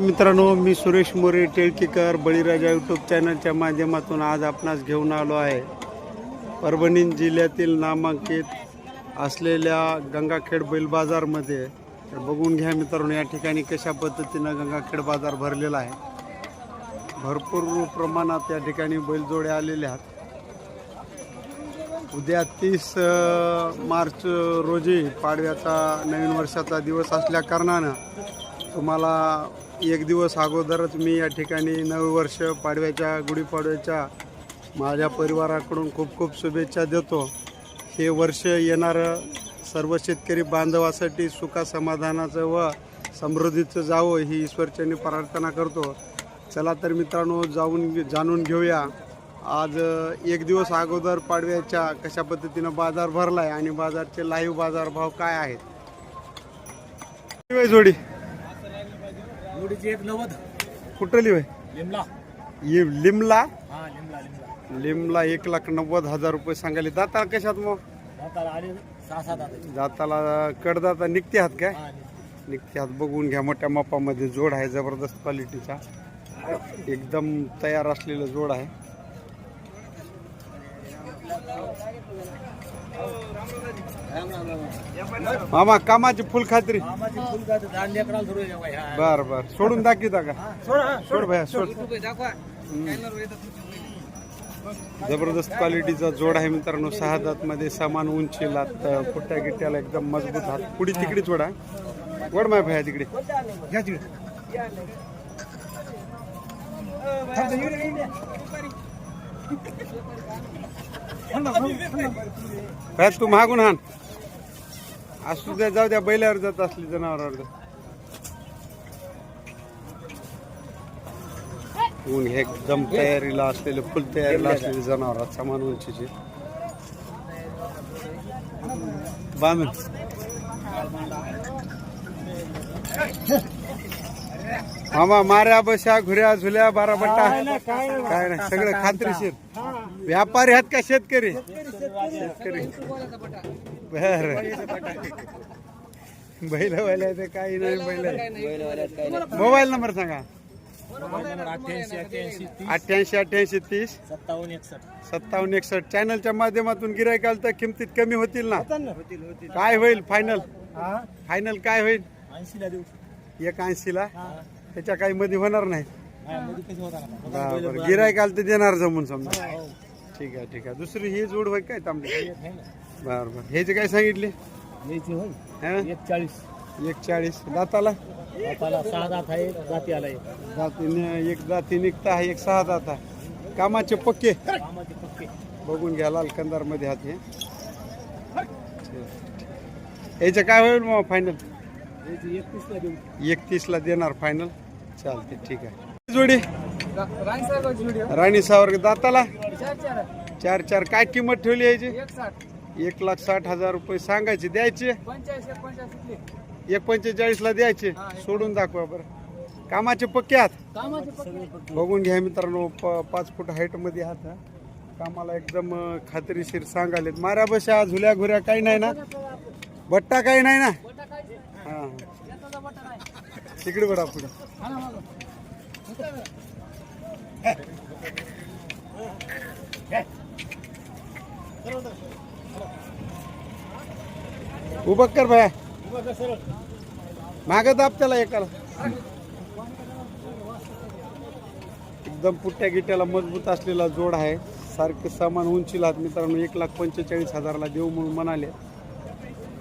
मित्रांनो मी सुरेश मोरे टेळकीकर बळीराजा यूट्यूब चॅनलच्या माध्यमातून आज आपणास घेऊन आलो आहे. परभणी जिल्ह्यातील नामांकित असलेल्या गंगाखेड बैल बाजारमध्ये. तर बघून घ्या मित्रांनो या ठिकाणी कशा पद्धतीनं गंगाखेड बाजार भरलेला आहे. भरपूर प्रमाणात या ठिकाणी बैलजोड्या आलेल्या आहेत. उद्या तीस मार्च रोजी पाडव्याचा नवीन वर्षाचा दिवस असल्या कारणानं तुम्हाला एक दिवस अगोदरच मी या ठिकाणी नवे वर्ष पाडव्याच्या गुढीपाडव्याच्या माझ्या परिवाराकडून खूप खूप शुभेच्छा देतो. हे वर्ष येणारं सर्व शेतकरी बांधवासाठी सुखासमाधानाचं व समृद्धीचं जावं ही ईश्वरचरणी प्रार्थना करतो. चला तर मित्रांनो जाऊन जाणून घेऊया. आज एक दिवस अगोदर पाडव्याच्या कशा पद्धतीनं बाजार भरला आहे आणि बाजारचे लाईव्ह बाजार भाव काय आहेत? जोडी मुडीची एक नव्वद कुठली वय लिमला. लिमला? हा लिमला लिमला. लिमला एक लाख नव्वद हजार रुपये सांगायले. दाता कशात मग? दाताला आले सहा सात आता दाताला कडदाता निघते आहात काय? हा निघते हात. बघून घ्या मोठ्या मापामध्ये जोड आहे जबरदस्त क्वालिटीचा. एकदम तयार असलेलं जोड आहे. मामा कामाची फुल खात्री. बर बर. सोडून दाखवता का? सोड भया सोड. जबरदस्त क्वालिटीचा जोड आहे मित्रांनो. सहा दात मध्ये समान उंची लात पुट्ट्या गिट्ट्याला एकदम मजबूत हात. पुढी तिकडे जोडा वड माय भया तिकडे. घ्या तिकडे. तू मागून हाण असू द्या जाऊ द्या बैलावर जात असली जनावरावर ऊन हे एकदम तयारीला असलेले फुल तयारीला असलेले जनावर समान उंचीचे. बांधून मामा माऱ्या बशा घुऱ्या झुल्या बारा बट्टा काय नाही. सगळं खात्रीशीर व्यापारी आहेत का शेतकरी. शेतकरी. बर. बैल. बैल काही नाही. बैल मोबाईल नंबर सांगा. अठ्ठ्याऐंशी अठ्ठ्याऐंशी तीस. सत्तावन्न एकसष्ट. सत्तावन्न एकसष्ट. चॅनलच्या माध्यमातून गिरायकाल तर किमतीत कमी होतील ना? काय होईल फायनल हा? फायनल काय होईल? ऐंशीला देऊ. एक ऐंशीला? हा. त्याच्या काही मध्ये होणार नाही. हा, गिरायकाल तर देणार जमून समजा. हो. ठीक आहे ठीक आहे. दुसरी ही जोड होय काय तांबडी? एक आहे ना. बरं बरं. हे जे काय सांगितले? यायची होय. हा? एक चाळीस एक चाळीस दाताला? दाताला सहा दात आहे जाती आला एक. जातीने एक जाती निघता आहे एक सहा जाता कामाचे पक्के? कामाचे पक्के. बघून घ्या लाल कंदारमध्ये हात हे. याचं काय होईल मग फायनल यायची एकतीसला देऊ. एकतीसला देणार फायनल चालते ठीक आहे. जोडी? राणी सावर दाताला? चार चार काय किंमत ठेवली याची? एक लाख साठ हजार रुपये सांगायचे द्यायचे. एक पंचेचाळीस ला द्यायचे सोडून दाखवा बरं. कामाचे पक्के आहात? बघून घ्या मित्रांनो प- पाच फूट हाईटमध्ये आहात हा. कामाला एकदम अं, खात्रीशीर सांगायलेत माऱ्या बशा झुल्या घुऱ्या काही नाही ना? बट्टा काही नाही ना? हा. तिकडे बडा पुढे. उभं कर भाया। माग दाब त्याला एकाला. एकदम पुट्ट्या गिट्ट्याला मजबूत असलेला जोड आहे. सारखे सामान उंचीला आहेत मित्रांनो. एक लाख पंचेचाळीस हजारला देऊ म्हणून म्हणाले.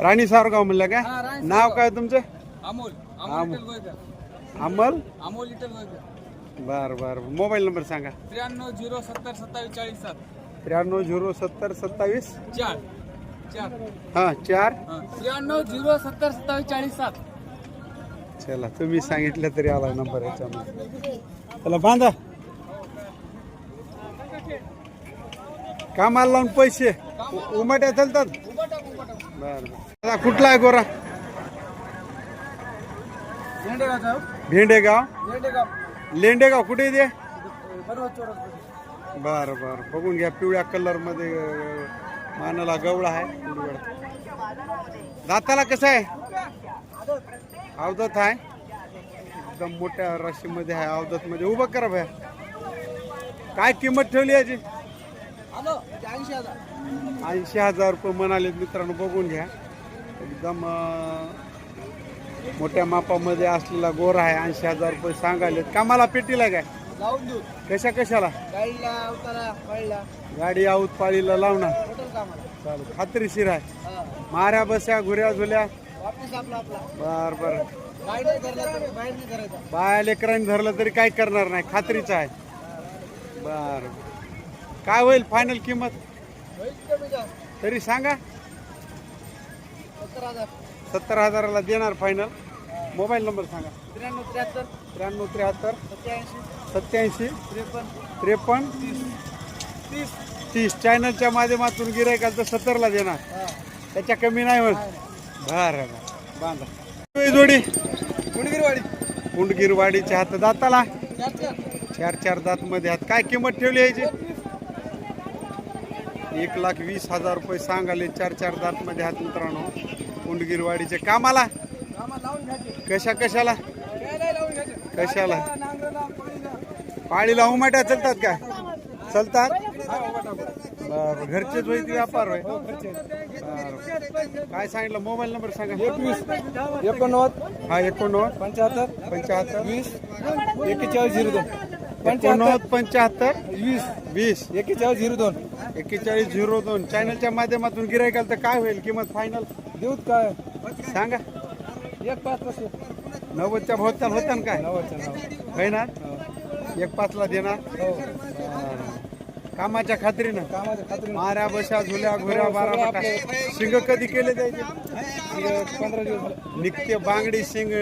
राणी सावरगाव म्हणलं काय? नाव काय तुमचं? अमोल. अमोल अमल. अमोल? लिटल बर बर. मोबाईल नंबर सांगा. त्र्याण्णव झिरो सत्तर सत्तावीस चाळीस सात. त्र्याण्णव झिरो सत्तर सत्तावीस चार. हा चार? त्र्याण्णव झिरो सत्तर सत्तावीस चाळीस सात. चला तुम्ही सांगितलं तरी आला नंबर याच्यामध्ये चला. बांधा. कामाला लावून पैसे. उमाट्या चालतात. बर बर. कुठला आहे गोरा? भेंडेगाव. लेंडेगाव कुठे दे बर बर. बघून घ्या पिवळ्या कलरमध्ये मानाला गवळा आहे. दाताला कसं आहे? अवधत आहे. एकदम मोठ्या राशीमध्ये आहे अवधतमध्ये उभं करा भया. काय किंमत ठेवली याची? ऐंशी हजार ऐंशी हजार रुपये म्हणाले मित्रांनो बघून घ्या. एकदम मोठ्या मापामध्ये असलेला गोर आहे ऐंशी हजार रुपये सांगायले कामाला पेटीला काय? लावून देऊ. कशा कशाला? गाडीला गाडी आऊत पाळीला लावणार कामाला. चालू खात्रीशीर आहे हा. माऱ्या बस्या घुऱ्या झुल्या. वापिस आपला आपला. बर बर. गाडी नाही धरला तर बाहेर नाही करायचा बाया लेकरांनी धरलं तरी काय करणार नाही. खात्रीचं आहे. बर. काय होईल फायनल किंमत? होईल कमी जास्त. तरी सांगा. सत्तर हजार. सत्तर हजाराला देणार फायनल मोबाईल नंबर सांगा. त्र्याण्णव त्र्याहत्तर. त्र्याण्णव त्र्याहत्तर. सत्याऐंशी. सत्याऐंशी त्रेपन्न तीस. तीस चॅनलच्या माध्यमातून गिरायकाल तर सत्तरला देणार. त्याच्या कमी नाही होईल बरं बरं. बांधा. जोडी गुणगिरवाडी कुंडगिरवाडीच्या हात दाताला. चार चार. दात मध्ये हात काय किंमत ठेवली यायची एक लाख वीस हजार रुपये सांगाले चार चार दात मध्ये हात मित्रांनो. कुंडगिरवाडीचे कामाला. कशा कशाला? कशाला? पाळीला उमाट्या चालतात का चालतात? हा बरं. बरं घरचेच होईल की व्यापार होय. हो, घरचे. बरं. काय सांगितलं? मोबाईल नंबर सांगा. एकवीस एकोणनव्वद हा एकोणनव्वद. पंच्याहत्तर पंच्याहत्तर. वीस एक्केचाळीस झिरो दोन. एकोणनव्वद पंच्याहत्तर. वीस वीस. एक्केचाळीस झिरो दोन. एक्केचाळीस झिरो दोन. चॅनलच्या माध्यमातून गिरायकाल तर काय होईल? किंमत फायनल देऊत काय? सांगा. एक पाच पाचशे नव्वदच्या भोवताल होता ना काय? नव्वदच्या नाव होय ना? एक पाचला देणार हो. कामाच्या खात्रीनं. कामाच्या खात्री माऱ्या बशा झुल्या घुऱ्या बारा बटा शिंग कधी केले द्यायचे पंधरा दिवस निघते बांगडी शिंग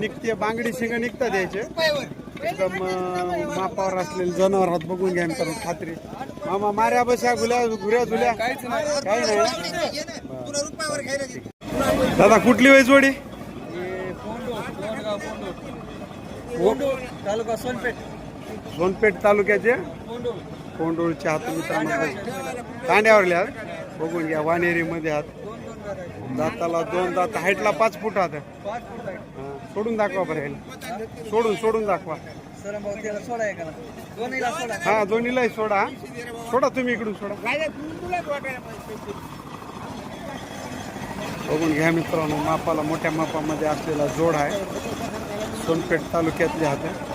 निघते बांगडी शिंग निघता द्यायचे. एकदम मापावर असलेले जनावरात बघून घ्या मित्रांनो खात्री. मामा माऱ्या बशा गुल्या घुऱ्या झुल्या. काही नाही. दादा कुठली वेळ जोडी हे तालुका सोनपेठ. सोनपेठ तालुक्याचे? कोंडोळचे कोंडोळच्या हात मित्रांनो तांड्यावरले आहात. बघून घ्या वानेरीमध्ये आहात. दाताला दोन दात हाईटला पाच फूट आहात. सोडून दाखवा बरं सोडून सोडून दाखवा. हा दोन्हीलाही सोडा सोडा तुम्ही इकडून सोडा. बघून घ्या मित्रांनो मापाला मोठ्या मापामध्ये असलेला जोड आहे. सोनपेठ तालुक्यातले हात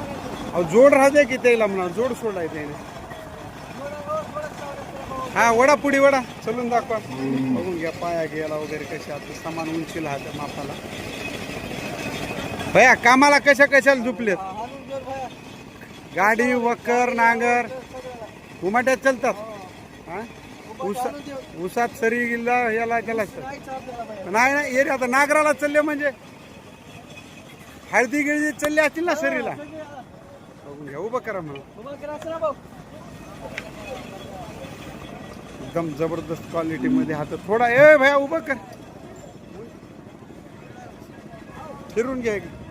जोड राहते की त्याला म्हणा जोड सोडाय त्याने हा वडा पुढी वडा. चलून दाखवा. बघून घ्या पाया गेला वगैरे कशा आता उंची उंचीला मापाला. भया कामाला कशा कशाला झुपलेत? गाडी वकर नांगर. उमाट्यात चलतात? हा? उसा उसात सरी गेला याला गेला नाही नाही एरी आता नागराला चालले म्हणजे. हळदी गिळदी चालले असतील ना सरीला. घ्या उभं करा म्हणा एकदम जबरदस्त क्वालिटी मध्ये हात. थोडा ए भया उभं कर. फिरून घ्या इकडे.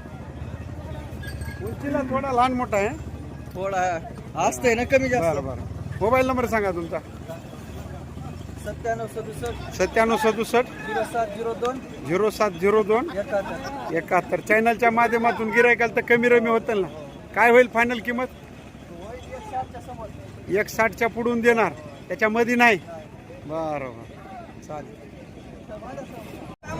उंचीला थोडा लहान मोठा आहे. थोडा असतंय ना कमी जास्त. बरं बरं. मोबाईल नंबर सांगा तुमचा. सत्त्याण्णव सदुसष्ट सत्त्याण्णव सदुसष्ट झिरो सात झिरो दोन झिरो सात झिरो दोन एकाहत्तर. एकाहत्तर. चॅनलच्या माध्यमातून गिरायकाल तर कमी रमी होतं ना. काय होईल फायनल किंमत? एक साठच्या पुढून देणार. त्याच्यामध्ये नाही. बरं बरं. चालेल.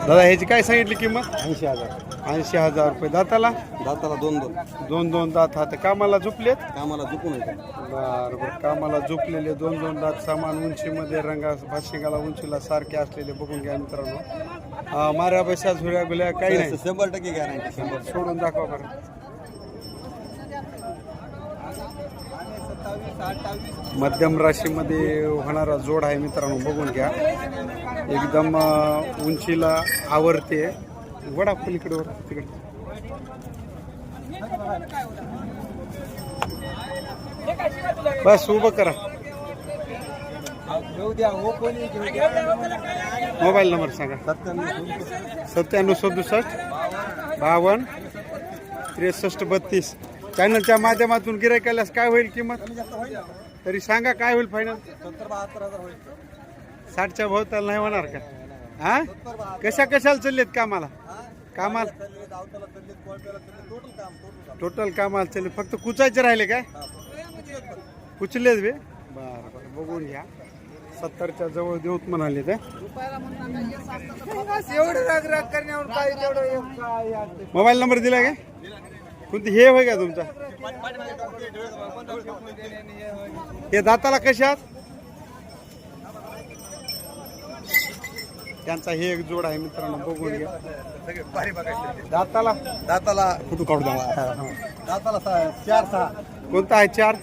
दादा ह्याची काय सांगितली किंमत? ऐंशी हजार. ऐंशी हजार रुपये. दाताला? दाताला दोन दोन. दोन दोन दात हात. कामाला झुपलेत? कामाला येतात. बरं बरं. कामाला झोपलेले दोन दोन दात सामान उंचीमध्ये रंगा भाशिंगाला उंचीला सारखे असलेले बघून घ्या मित्रांनो. माऱ्या बशा झुऱ्या गुल्या काही नाही. शंभर टक्के गॅरंटी शंभर सोडून दाखवा बरं. मध्यम राशीमध्ये होणारा जोड आहे मित्रांनो बघून घ्या. एकदम उंचीला आवरते. वडा पलीकडे वर तिकडे. बस उभं करा. घेऊ द्या मोबाईल नंबर सांगा. सत्त्याण्णव सत्त्याण्णव सदुसष्ट बावन्न त्रेसष्ट बत्तीस. चॅनलच्या माध्यमातून गिराय केल्यास काय होईल किंमत? तरी सांगा काय होईल फायनल साठच्या भोवताला नाही होणार का? हा? कशा कशाला चाललेत कामाला? कामाल? टोटल काम टोटल काम. टोटल कामाला चालले फक्त कुचायचे राहिले काय? कुचलेच बे. बरं बरं बघून घ्या. सत्तरच्या जवळ देऊत म्हणाले ते एवढं राग राग करण्यावर काय तेवढं एक काय यार ते. मोबाईल नंबर दिला काय कोणती हे होय का तुमचा? हे दाताला कशात त्यांचा हे एक जोड आहे मित्रांनो बघून घ्या. दाताला? दाताला. फोटो काढू द्या. दाताला सहा चार सहा. कोणता आहे चार?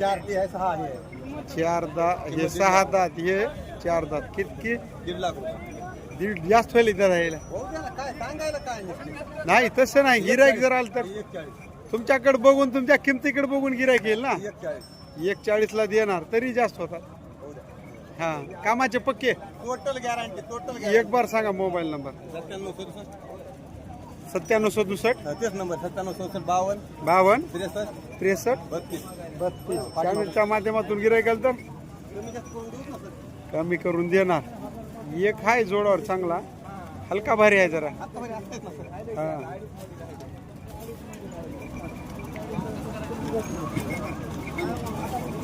चार ती आहे सहा आहे. चार दात हे सहा दात हे चार दात. कितकी? दीड लाख. दीड जास्त होईल इथं राहायला. हो नाही तसं नाही. गिरायक जर आलं तर तुमच्याकडे बघून तुमच्या किमतीकडे बघून गिरायक येईल ना? एक चाळीस एक चाळीसला देणार तरी जास्त होतात. हो कामाचे पक्के? टोटल गॅरंटी टोटल एक बार सांगा मोबाईल नंबर. सत्त्याण्णव सदुसष्ट. तेच नंबर सत्त्याण्णव सदुसष्ट बावन्न. बावन्न? त्रेसष्ट. त्रेसष्ट? बत्तीस. बत्तीस. चॅनलच्या माध्यमातून गिरायक आलं तर? कमी करून देणार. एक आहे जोडावर चांगला. हलका भारी आहे जरा. हा.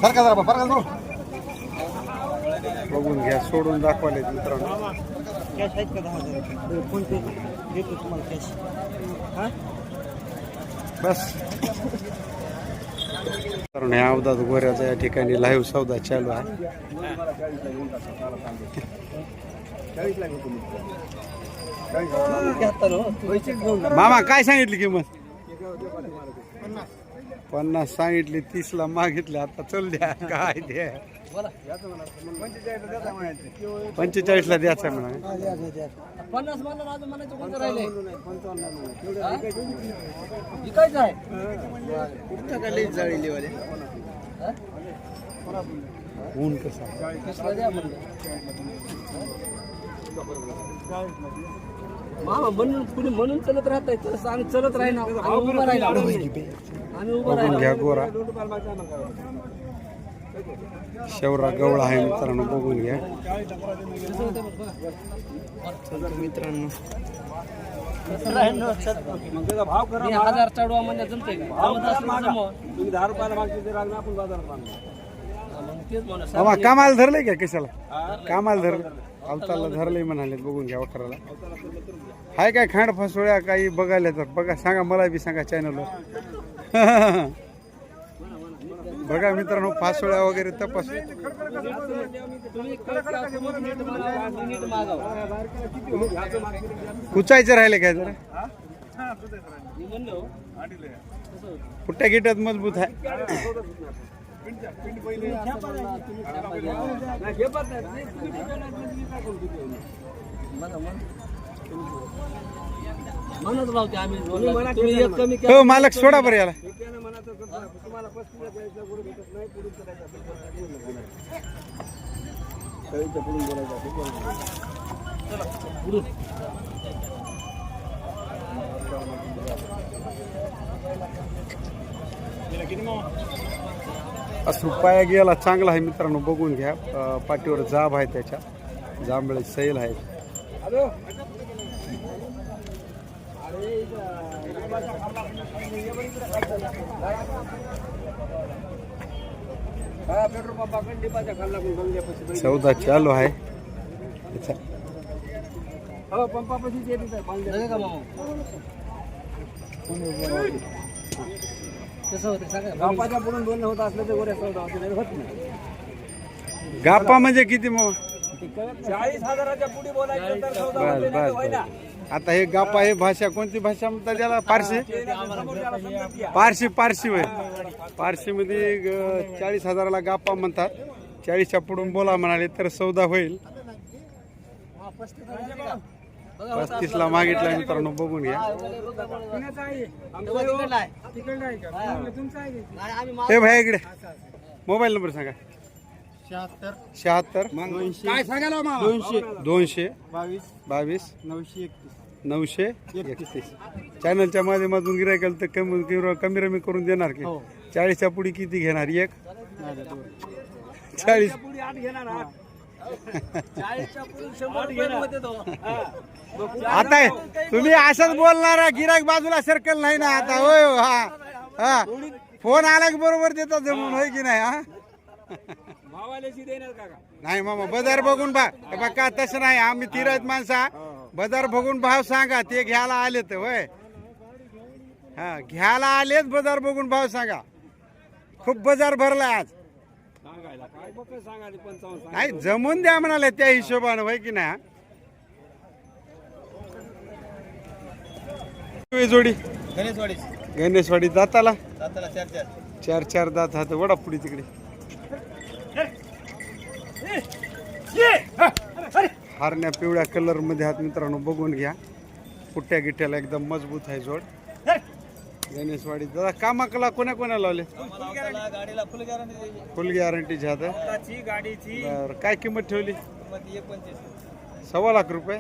फरका जरा फरका जाऊ बघून घ्या सोडून दाखवाले मित्रांनो. कॅश आहेत का दहा हजार फोन पे देतो तुम्हाला कॅश हा? बस. कारण या अवधात गोऱ्याचा या ठिकाणी लाईव्ह सौदा चालू आहे. घ्या हो मामा काय सांगितली किंमत? पन्नास सांगितली तीस ला मागितले आता चल द्या काय द्या? पंचेचाळीस ला द्यायचं म्हणा. ऊन कसं तीसला मामा म्हणून कुणी म्हणून चलत राहत आहे तसं आम्ही चलत राहिना आम्ही उभं राहिला. आम्ही उभं राहिला. घ्या गोरा. शेवरा गवळा आहे मित्रांनो बघून घ्या. मित्रांनो मी हजार चढवा म्हणजे जमते का? जमत असलं तर जमव. तुम्ही दहा रुपयाला मागते ते राग आपण बाजारात हा, मग तेच म्हणा मामा कामाला धरलंय का कशाला? कामाला धरलं अवताला धरलंय म्हणाले बघून घ्या वखराला हाय काय खांड फसवळ्या काही बघायला तर बघा सांगा मला बी सांगा चॅनलवर बघा मित्रांनो फासोळ्या वगैरे तपास. कुचायचे राहिले काय जरा? पुट्ट्या गिट्यात मजबूत आहे बघा, म्हण. म्हणत आम्ही तुम्ही एक कमी हो मालक सोडा बरं याला असं पाया गेला चांगला आहे मित्रांनो बघून घ्या. पाठीवर जाब आहे त्याच्या. जांभळे सैल आहे चौदा चालू आहे. पंपापाशी कसं होतं सांगा. गावाच्या पुढून दोन होत असलं तर गोऱ्या चौदा होते होत नाही. गापा म्हणजे किती मग? चाळीस हजाराच्या पुढे बोलायचं तर चौदा बस बस बस. आता हे गापा हे भाषा कोणती भाषा म्हणतात त्याला पारशी पारशी पारशी होय. पारशी मध्ये चाळीस हजाराला गापा म्हणतात. चाळीसच्या पुढून बोला म्हणाले तर सौदा होईल. पस्तीस ला मागितला मित्रांनो बघून घ्या. हे भाई इकडे. मोबाईल नंबर सांगा. शहात्तर. सांगायला दोनशे. दोनशे. बावीस. बावीस. नऊशे एकतीस. नऊशे एकतीस. चॅनलच्या माध्यमातून गिरायकाल तर कमी कमी रमी करून देणार की? हो. चाळीसच्या पुढे किती घेणार? एक? चाळीस. आता तुम्ही असंच बोलणारा गिराक बाजूला सर्कल नाही ना आता होय हो, हा. हा. फोन आला की बरोबर देतात जमून होय की नाही हा? नाही मामा बाजार बघून बा हे बघा तसं नाही आम्ही तिरत माणसा बाजार बघून भाव सांगा ते घ्यायला आले तर होय. हा घ्यायला आलेत बाजार बघून भाव सांगा. खूप बाजार भरलाय आज सांगायला काय बघ सांगायला पंचावन्न नाही जमून द्या म्हणाले त्या हिशोबानं होय की नाही? जोडी. गणेशवाडी गणेशवाडी दाताला? चार चार चार चार दात हात वडा पुढे तिकडे. हारण्या पिवळ्या कलरमध्ये हात मित्रांनो बघून घ्या. पुट्ट्या गिट्ट्याला एकदम मजबूत आहे जोड. गणेशवाडी दादा कामाकला कोण्या कोण्या लावले? गाडीला फुल गॅरंटी फुल गॅरंटीचे स्वतःची गाडीची बर काय किंमत ठेवली? किंमत एक पंचवीस सव्वा लाख रुपये?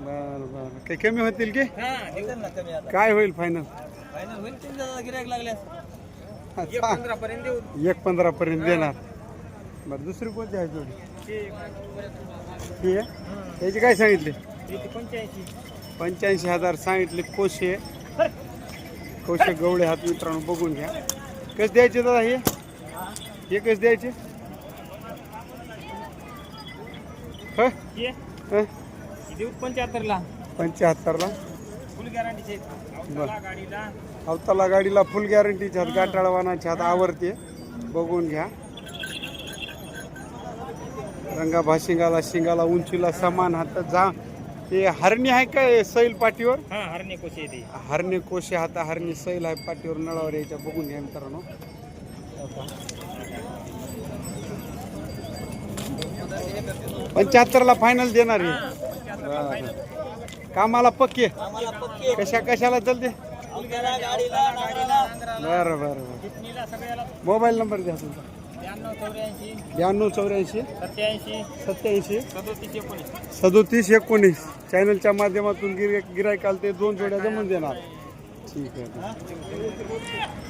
बर बर. काही कमी होतील की? देऊ ना कमी आता काय होईल फायनल फायनल होईल तुमच्या गिरायक लागल्यास एक पंधरा पर्यंत देऊ एक पंधरा पर्यंत देणार. बरं दुसरी कोणती आहे जोडी? ही आहे? याची काय सांगितले? पंच्याऐंशी. पंच्याऐंशी हजार सांगितले कोशे कोशे गवळे हात मित्रांनो बघून घ्या. कस द्यायचे दादा हे? हे कस द्यायचे? ह? ह? देऊ पंच्याहत्तरला. पंच्याहत्तरला? फुल गॅरंटीचे बरं. गाडीला. अवताला गाडीला फुल गॅरंटीच्या हात गाठाळवानाच्या हात आवडते. बघून घ्या. रंगा भाशिंगाला शिंगाला उंचीला समान हात जा ते हरणी आहे काय सैल पाठीवर? हा हरणे कोशी येते हरणे कोशे हाता हरणी सैल आहे पाठीवर नळावर यायच्या बघून घ्या मित्रांनो. पंच्याहत्तरला फायनल देणार आहे. कामाला पक्के. कशा कशाला चालते बरं बरं बरं. मोबाईल नंबर द्या तुमचा. ब्याण्णव चौऱ्याऐंशी. सत्याऐंशी. सत्याऐंशी. सदोतीस एकोणीस. सदोतीस एकोणीस. चॅनलच्या माध्यमातून गिराय गिरायकाल ते दोन जोड्या जमून देणार. ठीक आहे.